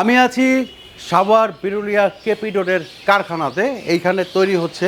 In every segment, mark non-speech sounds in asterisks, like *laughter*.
আমি আছি সাভার বিরুলিয়া কেপি কেপিডোরের কারখানাতে। এইখানে তৈরি হচ্ছে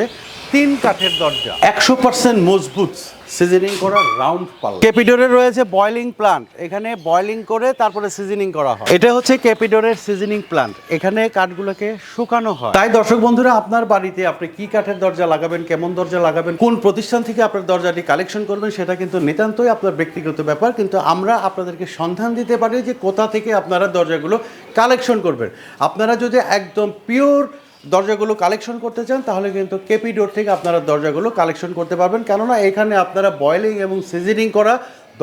তিন কাঠের দরজা। একশো পার্সেন্ট মজবুত। সিজনিং করা রাউন্ড পাল কেপিডোরের রয়েছে বয়লিং প্লান্ট এখানে বয়লিং করে তারপরে সিজনিং করা হয়। এটা হচ্ছে কেপিডোরের সিজনিং প্লান্ট এখানে কাঠগুলোকে শুকানো হয়। তাই দর্শক বন্ধুরা আপনার বাড়িতে আপনি কি কাঠের দরজা লাগাবেন কেমন দরজা লাগাবেন কোন প্রতিষ্ঠান থেকে আপনার দরজাটি কালেকশন করবেন সেটা কিন্তু নিতান্তই আপনার ব্যক্তিগত ব্যাপার। কিন্তু আমরা আপনাদেরকে সন্ধান দিতে পারি যে কোথা থেকে আপনারা দরজাগুলো কালেকশন করবেন। আপনারা যদি একদম পিওর দরজাগুলো কালেকশন করতে চান তাহলে কিন্তু কেপি ডোর থেকে আপনারা দরজাগুলো কালেকশন করতে পারবেন। কেননা এখানে আপনারা বয়েলিং এবং সিজনিং করা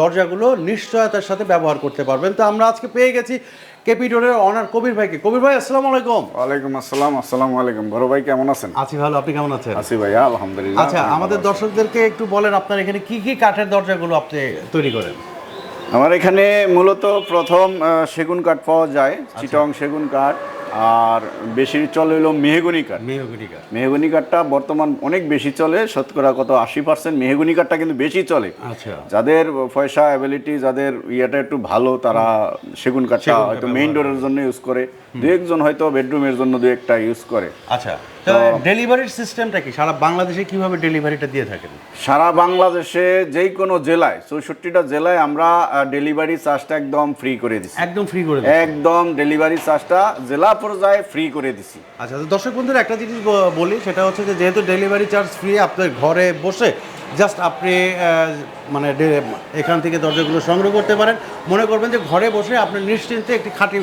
দরজাগুলো নিশ্চয়তার সাথে ব্যবহার করতে পারবেন। তো আমরা আজকে পেয়ে গেছি কেপি ডোরের অনার কবির ভাইকে। কবির ভাই আসসালামু আলাইকুম। ওয়ালাইকুম আসসালাম আসসালামু আলাইকুম। বড় ভাই কেমন আছেন? আছি ভালো আপনি কেমন আছেন? আছি ভাইয়া আলহামদুলিল্লাহ। আচ্ছা আমাদের দর্শকদেরকে একটু বলেন আপনার এখানে কি কি কাঠের দরজাগুলো আপনি তৈরি করেন? আমার এখানে মূলত প্রথম সেগুন কাঠ পাওয়া যায় আচ্ছা। চিটং সেগুন কাঠ আর বেশি চলে হলো মেহগুনি কাঠ। মেহগুনি কাঠ। মেহগুনি কাঠটা বর্তমান অনেক বেশি চলে শতকরা কত আশি পার্সেন্ট মেহগুনি কাঠটা কিন্তু বেশি চলে। আচ্ছা। যাদের পয়সা অ্যাবিলিটি যাদের ইয়েটা একটু ভালো তারা সেগুন কাঠটা হয়তো মেইন ডোরের জন্য ইউজ করে। দু একজন হয়তো বেডরুমের জন্য দু একটা ইউজ করে। আচ্ছা। তো ডেলিভারির সিস্টেমটা কি? সারা বাংলাদেশে কীভাবে ডেলিভারিটা দিয়ে থাকেন? সারা বাংলাদেশে যেই কোনো জেলায় চৌষট্টিটা জেলায় আমরা ডেলিভারি চার্জটা একদম ফ্রি করে দিছি। একদম ফ্রি করে একদম ডেলিভারি চার্জটা জেলা পর্যায়ে ফ্রি করে দিছি। আচ্ছা দর্শক বন্ধুরা একটা জিনিস বলি সেটা হচ্ছে যে যেহেতু ডেলিভারি চার্জ ফ্রি আপনার ঘরে বসে জাস্ট আপনি মানে এখান থেকে দরজাগুলো সংগ্রহ করতে পারেন। মনে করবেন যে ঘরে বসে আপনি নিশ্চিন্তে একটি খাঁটি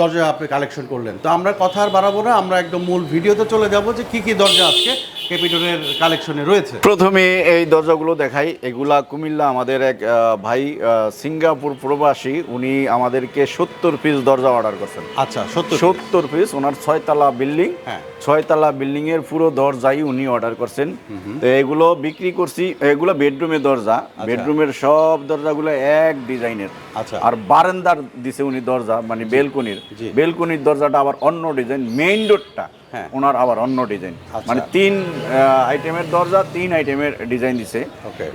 দরজা আপনি কালেকশন করলেন। তো আমরা কথা আর বাড়াবো না আমরা একদম মূল ভিডিওতে চলে যাব যে কি কি দরজা আজকে ক্যাপিটনের কালেকশনে রয়েছে। প্রথমে এই দরজাগুলো দেখাই। এগুলা কুমিল্লা আমাদের এক ভাই সিঙ্গাপুর প্রবাসী উনি আমাদেরকে সত্তর পিস দরজা অর্ডার করছেন। আচ্ছা সত্য সত্তর পিস ওনার ছয়তলা বিল্ডিং। হ্যাঁ। ছয়তলা বিল্ডিং এর পুরো দরজাই উনি অর্ডার করছেন। তো এগুলো বিক্রি করছি এগুলো বেডরুমের দরজা বেডরুমের সব দরজাগুলো এক ডিজাইনের আচ্ছা। আর বারান্দার দিছে উনি দরজা মানে বেলকনির। বেলকনির দরজাটা আবার অন্য ডিজাইন মেইন ডোরটা। ওনার আবার অন্য ডিজাইন আচ্ছা। মানে তিন আইটেমের দরজা তিন আইটেমের ডিজাইন দিছে।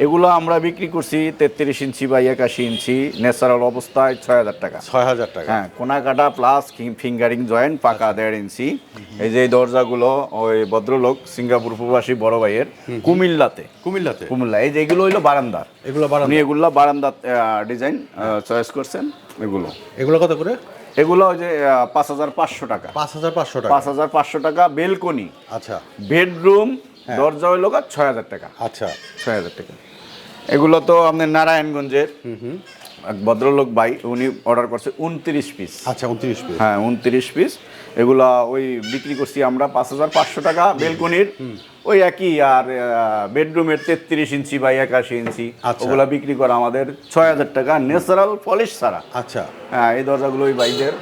এগুলো আমরা বিক্রি করছি তেত্রিশ ইঞ্চি বা একাশি ইঞ্চি ন্যাচারাল অবস্থায় ছয় হাজার টাকা। ছয় হাজার টাকা। হ্যাঁ কোনা কাটা প্লাস ফিঙ্গারিং জয়েন্ট পাকা দেড় ইঞ্চি। এই যে দরজাগুলো ওই ভদ্রলোক সিঙ্গাপুর প্রবাসী বড় ভাইয়ের কুমিল্লাতে। কুমিল্লাতে? কুমিল্লা। এই যে এগুলো হইল বারান্দার। এগুলো উনি এগুলো বারান্দার ডিজাইন চয়েস করছেন এগুলো। এগুলো কত করে? এগুলো ওই যে পাঁচ হাজার পাঁচশো টাকা। পাঁচ হাজার পাঁচশো টাকা। পাঁচ হাজার পাঁচশো টাকা বেলকনি। আচ্ছা। বেডরুম দরজা হইল ছয় হাজার টাকা। আচ্ছা। ছয় হাজার টাকা। এগুলো তো আপনার নারায়ণগঞ্জের। এক ভদ্রলোক ভাই উনি অর্ডার করছে উনত্রিশ পিস আচ্ছা উনত্রিশ পিস হ্যাঁ উনত্রিশ পিস এগুলা ওই বিক্রি করছি আমরা পাঁচ হাজার পাঁচশো টাকা বেলকনির। ওই একই আর বেডরুমের তেত্রিশ ইঞ্চি বা একাশি ইঞ্চি। আচ্ছা। ওগুলা বিক্রি করা আমাদের ছয় হাজার টাকা ন্যাচারাল পলিশ ছাড়া। আচ্ছা। হ্যাঁ এই দরজাগুলো ওই বাইদের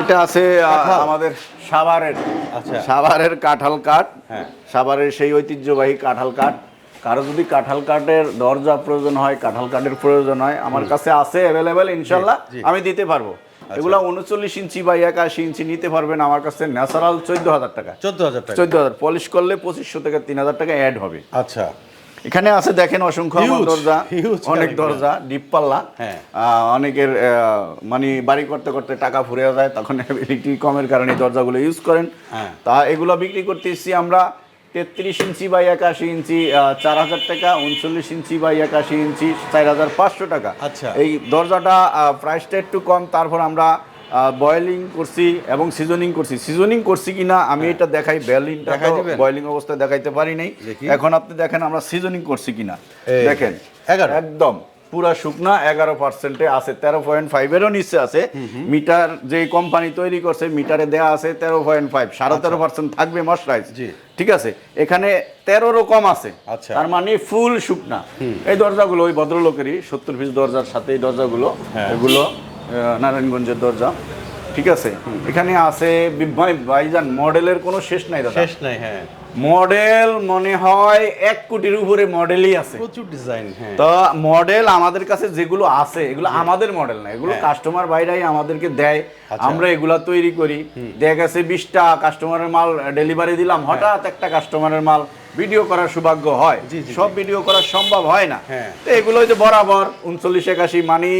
এটা আছে আমাদের সাভারের। আচ্ছা। সাভারের কাঁঠাল কাঠ। হ্যাঁ। সাভারের সেই ঐতিহ্যবাহী কাঁঠাল কাঠ। কারও যদি কাঁঠাল কাঠের দরজা প্রয়োজন হয় কাঁঠাল কাঠের প্রয়োজন হয় আমার কাছে আছে অ্যাভেলেবেল ইনশাল্লাহ আমি দিতে পারব। এগুলো উনচল্লিশ ইঞ্চি বা একাশি ইঞ্চি নিতে পারবেন আমার কাছে ন্যাচারাল চোদ্দ হাজার টাকা। চোদ্দ হাজার টাকা। চোদ্দ হাজার পলিশ করলে পঁচিশশো থেকে তিন হাজার টাকা অ্যাড হবে। আচ্ছা। এখানে আছে দেখেন অসংখ্য দরজা অনেক দরজা ডিপ পাল্লা। হ্যাঁ। অনেকের মানে বাড়ি করতে করতে টাকা ফুরে যায় তখন *laughs* অ্যাবিলিটি কমের কারণে দরজাগুলো ইউজ করেন। হ্যাঁ। তা এগুলো বিক্রি করতে এসেছি আমরা তেত্রিশ ইঞ্চি বাই একাশি ইঞ্চি চার হাজার টাকা উনচল্লিশ ইঞ্চি বাই একাশি ইঞ্চি চার হাজার পাঁচশো টাকা। আচ্ছা। এই দরজাটা প্রাইসটা একটু কম তারপর আমরা বয়েলিং করছি এবং সিজনিং করছি। সিজনিং করছি কিনা আমি এটা দেখাই বেলিংটা হ্যাঁ। বয়েলিং অবস্থায় দেখাইতে পারি নাই। এখন আপনি দেখেন আমরা সিজনিং করছি কিনা। দেখেন? একদম। পুরা শুকনা এগারো পার্সেন্টে আছে। তেরো পয়েন্ট ফাইভেরও নিচে আছে। মিটার যে কোম্পানি তৈরি করছে মিটারে দেয়া আছে তেরো পয়েন্ট ফাইভ সাড়ে তেরো পার্সেন্ট থাকবে মশরাইজ আচ্ছা। জি। ঠিক আছে? এখানে তেরোরও কম আছে। আচ্ছা। তার মানে ফুল শুকনা। এই দরজাগুলো ওই ভদ্রলোকেরই সত্তর পিস দরজার সাথে এই দরজাগুলো হ্যাঁ। এগুলো নারায়ণগঞ্জের দরজা। ঠিক আছে? এখানে আছে ভাইজান মডেলের কোনো শেষ নাই দাদা। শেষ নাই হ্যাঁ। মডেল মনে হয় এক কোটির উপরে মডেলই আছে। প্রচুর ডিজাইন হ্যাঁ। তো মডেল আমাদের কাছে যেগুলো আছে এগুলো আমাদের মডেল না এগুলো হ্যাঁ। কাস্টমার বাইরাই আমাদেরকে দেয়। আচ্ছা। আমরা এগুলা তৈরি করি। দেখা গেছে বিশটা কাস্টমারের মাল ডেলিভারি দিলাম হঠাৎ একটা কাস্টমারের মাল ভিডিও করার সৌভাগ্য হয়। সব ভিডিও করা সম্ভব হয় না। হ্যাঁ। তো এগুলো হচ্ছে বরাবর উনচল্লিশ একাশি মানি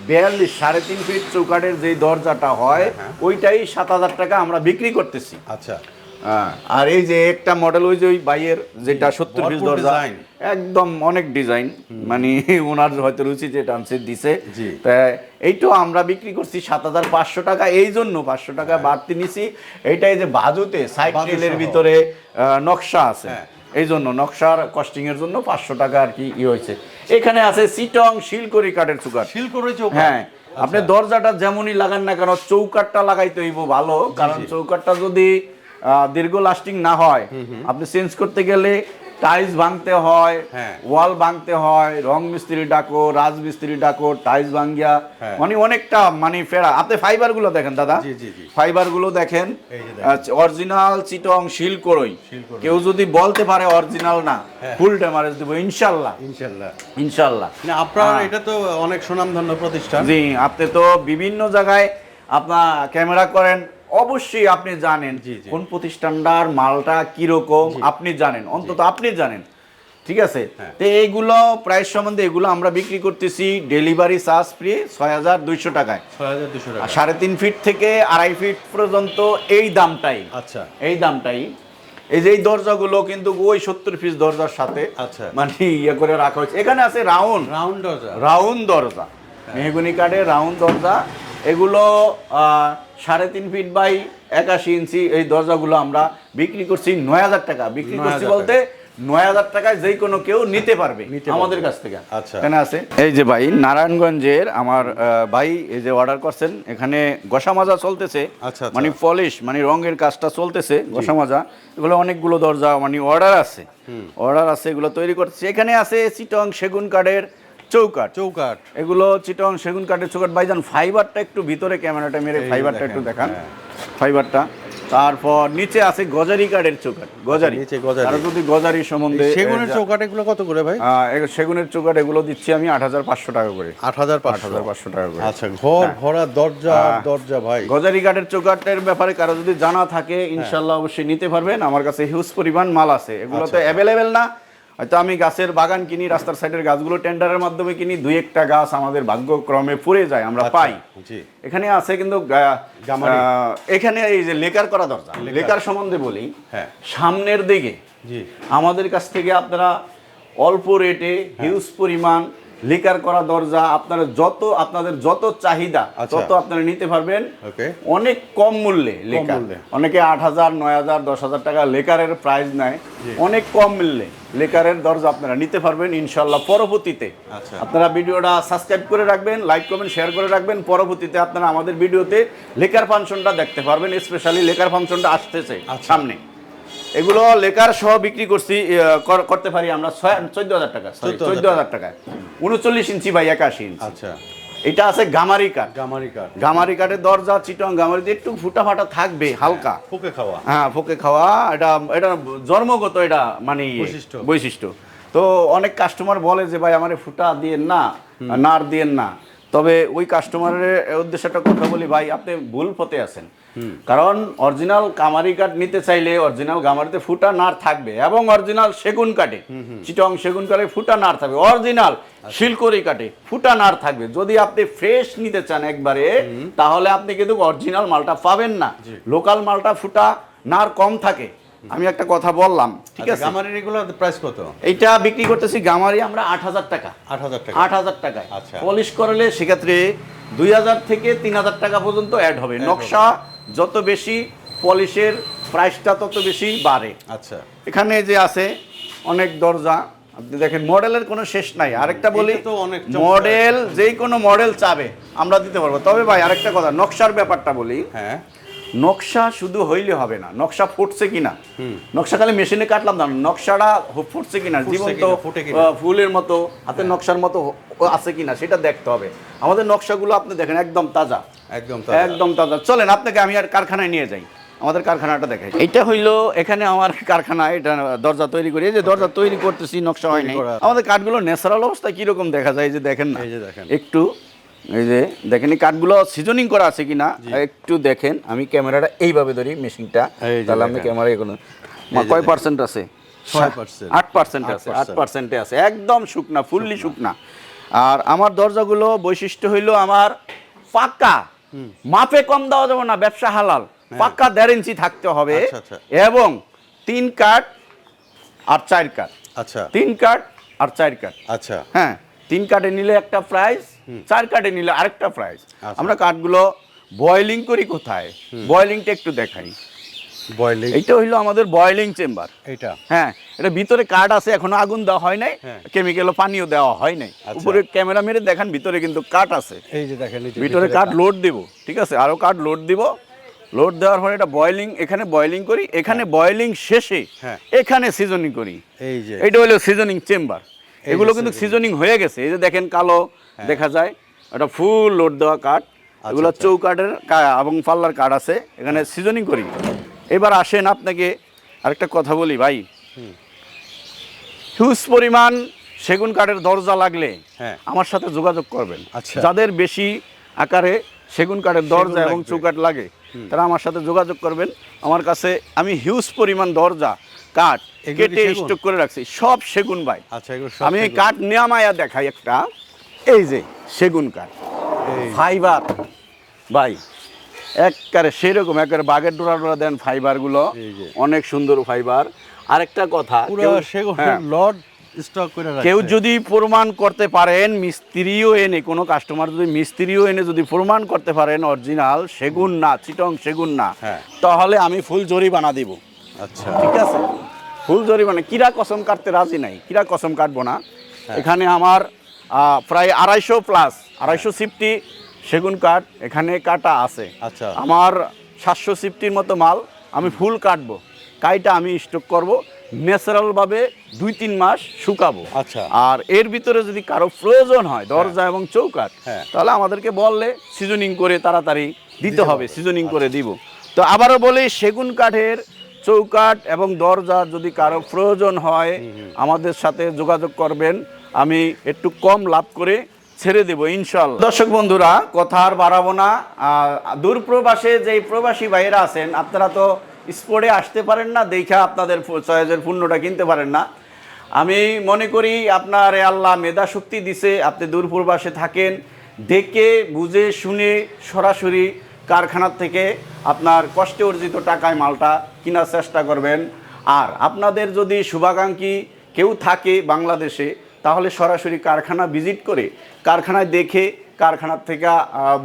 বিয়াল্লিশ সাড়ে তিন ফিট চৌকাঠের যে দরজাটা হয় হ্যাঁ, ওইটাই সাত হাজার টাকা আমরা বিক্রি করতেছি। আচ্ছা। হ্যাঁ, আর এই যে একটা মডেল ওই যে ওই বাইয়ের যেটা সত্তর পিস দরজা একদম অনেক ডিজাইন মানে *laughs* ওনার হয়তো রুচি যে টানছে দিছে। তা এইটাও আমরা বিক্রি করছি সাত হাজার পাঁচশো টাকা এই জন্য পাঁচশো টাকা বাড়তি নিছি। এইটাই যে বাজুতে সহ। ভিতরে নকশা আছে। হ্যাঁ। এই জন্য নকশার কস্টিং এর জন্য পাঁচশো টাকা আর কি ই হয়েছে। এখানে আছে সিটং শিলকড়ি কাঠের চৌকাঠ শিলকড়ি চৌকাঠ। হ্যাঁ আপনি দরজাটা যেমনই লাগান না কেন চৌকাঠটা লাগাইতে হইব ভালো কারণ চৌকাঠটা যদি আহ, দীর্ঘ লাস্টিং না হয় আপনি চেঞ্জ করতে গেলে টাইলস ভাঙতে হয় হ্যাঁ। ওয়াল ভাঙতে হয় রং মিস্ত্রি ডাকো রাজ মিস্ত্রি ডাকো টাইলস ভাঙ্গিয়া হ্যাঁ। মানে অনেকটা মানে ফেরা আপনি ফাইবারগুলো দেখেন দাদা। ফাইবারগুলো দেখেন অরিজিনাল চিটং শিল করই কেউ যদি বলতে পারে অরিজিনাল না হ্যাঁ। ফুল ড্যামারেজ দেবো ইনশাল্লাহ ইনশাল্লাহ ইনশাল্লাহ আপনার হ্যাঁ। এটা তো অনেক সুনামধন্য প্রতিষ্ঠান জি আপনি তো বিভিন্ন জায়গায় আপনার ক্যামেরা করেন অবশ্যই আপনি জানেন। কোন প্রতিষ্ঠানটার মালটা কীরকম আপনি জানেন অন্তত আপনি জানেন। ঠিক আছে? হ্যাঁ। তো এইগুলো প্রাইস সম্বন্ধে এগুলো আমরা বিক্রি করতেছি ডেলিভারি চার্জ ফ্রি ছয় হাজার দুইশো টাকায়। সাড়ে তিন ফিট থেকে আড়াই ফিট পর্যন্ত এই দামটাই। আচ্ছা। এই দামটাই। এই যে এই দরজাগুলো কিন্তু ওই সত্তর পিস দরজার সাথে আচ্ছা। মানে ইয়ে করে রাখা হয়েছে। এখানে আছে রাউন্ড। রাউন্ড দরজা। রাউন্ড দরজা। মেহগুনি কাঠের রাউন্ড দরজা। এগুলো সাড়ে তিন ফিট বাই একাশি ইঞ্চি এই দরজাগুলো আমরা বিক্রি করছি নয় হাজার টাকা। বিক্রি করছি বলতে নয় হাজার টাকায় যে কোনো কেউ নিতে পারবে আমাদের কাছ থেকে। আচ্ছা। এখানে আছে। এই যে ভাই নারায়ণগঞ্জের আমার আহ, ভাই এই যে অর্ডার করছেন এখানে গসা মাজা চলতেছে। আচ্ছা, আচ্ছা। মানে পলিশ মানে রঙের কাজটা চলতেছে গসা মাজা। এগুলো অনেকগুলো দরজা মানে অর্ডার আছে। অর্ডার আছে এগুলো তৈরি করতেছে। এখানে আছে চিটং সেগুন কাঠের চৌকাঠ। চৌকাঠ। এগুলো চিটং সেগুন কাঠের চৌকাঠ। ভাইজান ফাইবারটা একটু ভিতরে ক্যামেরাটা মেরে ফাইবারটা একটু দেখান। হ্যাঁ। ফাইবারটা তারপর নিচে আছে গজারি কাঠের চৌকাঠ। গজারি। নিচে গজারি। তারা যদি গজারি সম্বন্ধে সেগুনের এ, চৌকাঠ এগুলো কত করে ভাই? সেগুনের চৌকাঠ এগুলো দিচ্ছি আমি আট হাজার পাঁচশো টাকা করে। আট হাজার আট পাঁচশো হাজার পাঁচশো টাকা করে। আচ্ছা ঘর ভরা দরজা হ্যাঁ। দরজা ভাই। গজারি কাঠের চৌকাঠের ব্যাপারে কারও যদি জানা থাকে ইনশাল্লাহ অবশ্যই নিতে পারবেন। আমার কাছে হিউজ পরিমাণ মাল আছে। এগুলো তো অ্যাভেলেবেল না। হয়তো আমি গাছের বাগান কিনি রাস্তার সাইডের গাছগুলো টেন্ডারের মাধ্যমে কিনি দুই একটা গাছ আমাদের ভাগ্যক্রমে পড়ে যায় আমরা পাই। এখানে আছে কিন্তু এখানে এই যে লেকার করা দরকার লেকার। সম্বন্ধে বলি হ্যাঁ। সামনের দিকে আমাদের কাছ থেকে আপনারা অল্প রেটে হিউজ পরিমাণ লেকার করা দরজা আপনারা যত আপনাদের যত চাহিদা আচ্ছা। তত আপনারা নিতে পারবেন। অনেক কম মূল্যে লেকার। অনেকে আট হাজার নয় হাজার দশ হাজার টাকা লেকারের প্রাইস নেয়। অনেক কম মূল্যে লেকারের দরজা আপনারা নিতে পারবেন ইনশাল্লাহ পরবর্তীতে। আচ্ছা। আপনারা ভিডিওটা সাবস্ক্রাইব করে রাখবেন লাইক কমেন্ট শেয়ার করে রাখবেন। পরবর্তীতে আপনারা আমাদের ভিডিওতে লেকার ফাংশনটা দেখতে পারবেন স্পেশালি লেকার ফাংশনটা আসতেছে আচ্ছা। সামনে। এগুলো লেকার সহ বিক্রি করছি করতে পারি আমরা চোদ্দ হাজার টাকা চোদ্দ হাজার টাকায় উনচল্লিশ ইঞ্চি বাই একাশি ইঞ্চি। আচ্ছা। এটা আছে গামারি কাঠ। গামারি কাঠ। গামারি কাঠের দরজা চিটং গামারিতে একটু ফুটা ফাটা থাকবে হালকা। ফুকে খাওয়া। হ্যাঁ ফোকে খাওয়া এটা এটা জন্মগত এটা মানে বৈশিষ্ট্য। তো অনেক কাস্টমার বলে যে ভাই আমার ফুটা দিয়েন না নার দিয়েন না। তবে ওই কাস্টমারের উদ্দেশ্যটা কথা বলি ভাই আপনি ভুল পথে আছেন। কারণ অরিজিনাল কামারি কাঠ নিতে চাইলে অরিজিনাল গামারিতে ফুটা নার থাকবে এবং অরিজিনাল সেগুন কাঠে চিটং সেগুন কাঠে ফুটা নার থাকবে অরিজিনাল শিলকরি কাঠে ফুটা নার থাকবে। যদি আপনি ফ্রেশ নিতে চান একবারে তাহলে আপনি কিন্তু অরিজিনাল মালটা পাবেন না। লোকাল মালটা ফুটা নার কম থাকে। আমি একটা কথা বললাম ঠিক আচ্ছা, আছে? গামারির এগুলো প্রাইস কত? এটা বিক্রি করতেছি গামারি আমরা আট হাজার টাকা। আট হাজার টাকা। আট হাজার টাকায়। আচ্ছা। পলিশ করলে সেক্ষেত্রে দুই হাজার থেকে তিন হাজার টাকা পর্যন্ত অ্যাড হবে। নকশা যত বেশি পলিশের প্রাইসটা তত বেশি বাড়ে। আচ্ছা। এখানে যে আছে অনেক দরজা আপনি দেখেন মডেলের কোনো শেষ নাই। আরেকটা বলি তো অনেক মডেল যেই কোনো মডেল চাবে আমরা দিতে পারব। তবে ভাই আরেকটা কথা নকশার ব্যাপারটা বলি। হ্যাঁ। নকশা শুধু হইলে হবে না নকশা ফুটছে কিনা? নকশা খালি মেশিনে কাটলাম না নকশাটা ফুটছে কিনা জীবন্ত ফুলের মতো হাতের নকশার মতো আছে কিনা সেটা দেখতে হবে। আমাদের নকশাগুলো আপনি দেখেন একদম তাজা। একদম একদম তাজা। চলেন আপনাকে আমি আর কারখানায় নিয়ে যাই। আমাদের কারখানাটা দেখাই। এটা হইল এখানে আমার কারখানা এটা দরজা তৈরি করি। এই যে দরজা তৈরি করতেছি নকশা হয়নি আমাদের কাঠগুলো ন্যাচারাল অবস্থায় কীরকম দেখা যায় এই যে দেখেন না। এই যে দেখেন। একটু এই যে দেখেন এই কাঠগুলো সিজনিং করা আছে কিনা একটু দেখেন। আমি ক্যামেরাটা এইভাবে ধরি মেশিনটা তাহলে আমি ক্যামেরা এগুলো কয় পার্সেন্ট আছে? 6% আট পার্সেন্ট আছে আট পার্সেন্টে আছে। একদম শুকনা ফুললি শুকনা। আর আমার দরজাগুলো বৈশিষ্ট্য হইল আমার পাক্কা। মাপে কম দেওয়া যাবে না ব্যবসা হালাল। পাক্কা দেড় ইঞ্চি থাকতে হবে হ্যাঁ। আচ্ছা, আচ্ছা। এবং তিন কাঠ আর চার কাঠ। আচ্ছা। তিন কাঠ আর চার কাঠ। আচ্ছা। হ্যাঁ তিন কাঠে নিলে একটা প্রাইস চার কাঠে নিলে আরেকটা প্রাইস আচ্ছা। আমরা কাঠগুলো বয়লিং করি কোথায়? বয়লিংটা একটু দেখাই। বয়লিং এইটা হইল আমাদের বয়লিং চেম্বার এইটা? হ্যাঁ এটা ভিতরে কাঠ আছে এখনও আগুন দেওয়া হয় নাই। হ্যাঁ। কেমিক্যাল পানিও দেওয়া হয় নাই। আচ্ছা। উপরে ক্যামেরা মেরে দেখান ভিতরে কিন্তু কাঠ আছে। এই যে দেখেন ভিতরে কাঠ লোড দিব ঠিক আছে? আরও কাঠ লোড দিব। লোড দেওয়ার পরে এটা বয়লিং এখানে বয়লিং করি এখানে বয়লিং শেষে হ্যাঁ। এখানে সিজনিং করি। এই যে। এইটা হলো সিজনিং চেম্বার এগুলো কিন্তু সিজনিং হয়ে গেছে। এই যে দেখেন কালো দেখা যায়। এটা ফুল লোড দেওয়া কাঠ। এগুলো আচ্ছা। চৌকাঠের এবং পাল্লার কাঠ আছে। এখানে সিজনিং করি। এবার আসেন আপনাকে আরেকটা কথা বলি ভাই। হিউজ পরিমাণ সেগুন কাঠের দরজা লাগলে হ্যাঁ। আমার সাথে যোগাযোগ করবেন। আচ্ছা। যাদের বেশি আকারে সেগুন কাঠের দরজা এবং চৌকাঠ লাগে তারা আমার সাথে যোগাযোগ করবেন। আমার কাছে আমি হিউজ পরিমাণ দরজা কাঠ কেটে স্টক করে রাখছি। সব সেগুন ভাই। আচ্ছা আমি সেগুন। কাঠ নেয়ামায়া দেখাই একটা। এই যে সেগুন কাঠ। ফাইবার। ভাই একবারে সেরকম একবারে বাগের ডোরা ডোরা দেন ফাইবারগুলো। অনেক সুন্দর ফাইবার। আরেকটা কথা পুরো কেউ- সেগুন লর্ড স্টক করে কেউ যদি প্রমাণ করতে পারেন মিস্ত্রিও এনে কোনো কাস্টমার যদি মিস্ত্রিও এনে যদি প্রমাণ করতে পারেন অরিজিনাল সেগুন না চিটং সেগুন না হ্যাঁ। তাহলে আমি ফুল জরিমানা দিব। আচ্ছা। ঠিক আছে? ফুল জরিমানা কিরা কসম কাটতে রাজি নাই কিরা কসম কাটবো না। হ্যাঁ। এখানে আমার প্রায় আড়াইশো প্লাস আড়াইশো সিফটি সেগুন কাঠ এখানে কাটা আছে। আচ্ছা। আমার সাতশো সিফটির মতো মাল আমি ফুল কাটবো। কাইটা আমি স্টক করব। ন্যাচারালভাবে দুই তিন মাস শুকাবো। আচ্ছা। আর এর ভিতরে যদি কারও প্রয়োজন হয় দরজা এবং চৌকাঠ হ্যাঁ। তাহলে আমাদেরকে বললে সিজনিং করে তাড়াতাড়ি দিতে হবে। সিজনিং করে দিব। তো আবারও বলি সেগুন কাঠের চৌকাঠ এবং দরজা যদি কারও প্রয়োজন হয় আমাদের সাথে যোগাযোগ করবেন। আমি একটু কম লাভ করে ছেড়ে দেবো ইনশাল্লাহ দর্শক বন্ধুরা কথা আর বাড়াবো না। দূর প্রবাসে যেই প্রবাসী ভাইয়েরা আছেন আপনারা তো স্পোর্টে আসতে পারেন না, দেখা আপনাদের চয়েসের পণ্যটা কিনতে পারেন না। আমি মনে করি আপনার আল্লাহ মেধা শক্তি দিছে, আপনি দূর প্রবাসে থাকেন, দেখে, বুঝে, শুনে সরাসরি কারখানার থেকে আপনার কষ্টে অর্জিত টাকায় মালটা কেনার চেষ্টা করবেন। আর আপনাদের যদি শুভাকাঙ্ক্ষী কেউ থাকে বাংলাদেশে, তাহলে সরাসরি কারখানা ভিজিট করে কারখানায় দেখে কারখানার থেকে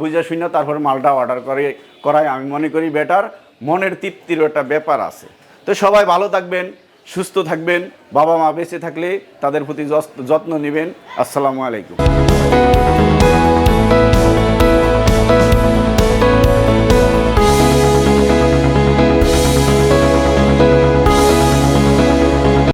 বুঝে শুনে তারপর মালটা অর্ডার করে করাই আমি মনে করি বেটার। মনের তৃপ্তির একটা ব্যাপার আছে। তো সবাই ভালো থাকবেন, সুস্থ থাকবেন, বাবা মা বেঁচে থাকলে তাদের প্রতি যত্ন নেবেন। আসসালামু আলাইকুম।